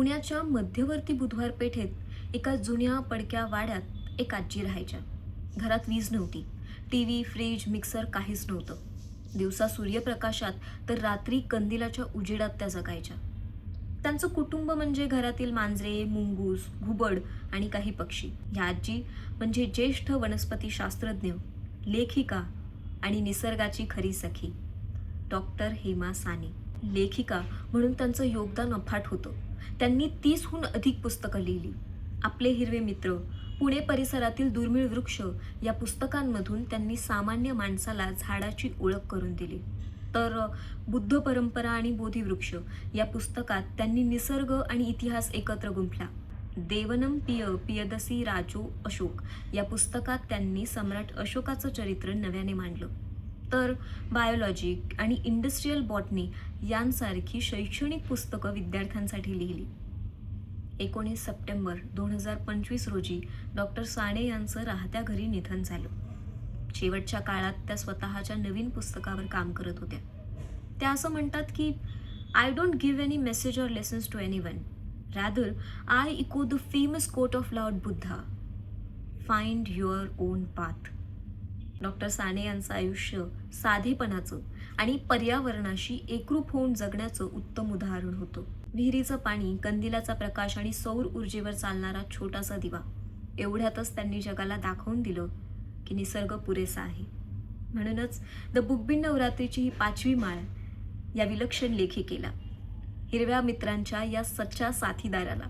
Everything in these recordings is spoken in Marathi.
पुण्याच्या मध्यवर्ती बुधवार पेठेत एका जुन्या पडक्या वाड्यात एक आजी राहायच्या. घरात वीज नव्हती. टी व्ही फ्रीज मिक्सर काहीच नव्हतं. दिवसा सूर्यप्रकाशात तर रात्री कंदिलाच्या उजेडात त्या जगायच्या. त्यांचं कुटुंब म्हणजे घरातील मांजरे मुंगूस घुबड आणि काही पक्षी. ह्या आजी म्हणजे ज्येष्ठ वनस्पती शास्त्रज्ञ लेखिका आणि निसर्गाची खरी सखी. डॉक्टर हेमा साने. लेखिका म्हणून त्यांचं योगदान अफाट होतं. त्यांनी तीसहून अधिक पुस्तकं लिहिली. आपले हिरवे मित्र पुणे परिसरातील दुर्मिळ वृक्ष या पुस्तकांमधून त्यांनी सामान्य माणसाला झाडाची ओळख करून दिली. तर बुद्ध परंपरा आणि बोधिवृक्ष या पुस्तकात त्यांनी निसर्ग आणि इतिहास एकत्र गुंफला. देवनम पिय पियदसी राजो अशोक या पुस्तकात त्यांनी सम्राट अशोकाचं चरित्र नव्याने मांडलं. तर बायोलॉजी आणि इंडस्ट्रीयल बॉटनी यांसारखी शैक्षणिक पुस्तकं विद्यार्थ्यांसाठी लिहिली. एकोणीस सप्टेंबर दोन हजार पंचवीस रोजी डॉक्टर साने यांचं राहत्या घरी निधन झालं. शेवटच्या काळात त्या स्वतःच्या नवीन पुस्तकावर काम करत होत्या. त्या असं म्हणतात की I don't give any message or lessons to anyone rather I echo the famous quote of Lord Buddha find your own path doctor Sane यांचं आयुष्य साधेपणाचं आणि पर्यावरणाशी एकरूप होऊन जगण्याचं उत्तम उदाहरण होतं. विहिरीचं पाणी कंदिलाचा प्रकाश आणि सौर ऊर्जेवर चालणारा छोटासा दिवा. एवढ्यातच त्यांनी जगाला दाखवून दिलं की निसर्ग पुरेसा आहे. म्हणूनच द बुकबिन नवरात्रीची ही पाचवी माळ या विलक्षण लेखिकेला हिरव्या मित्रांच्या या सच्च्या साथीदाराला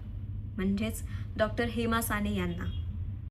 म्हणजेच डॉक्टर हेमा साने यांना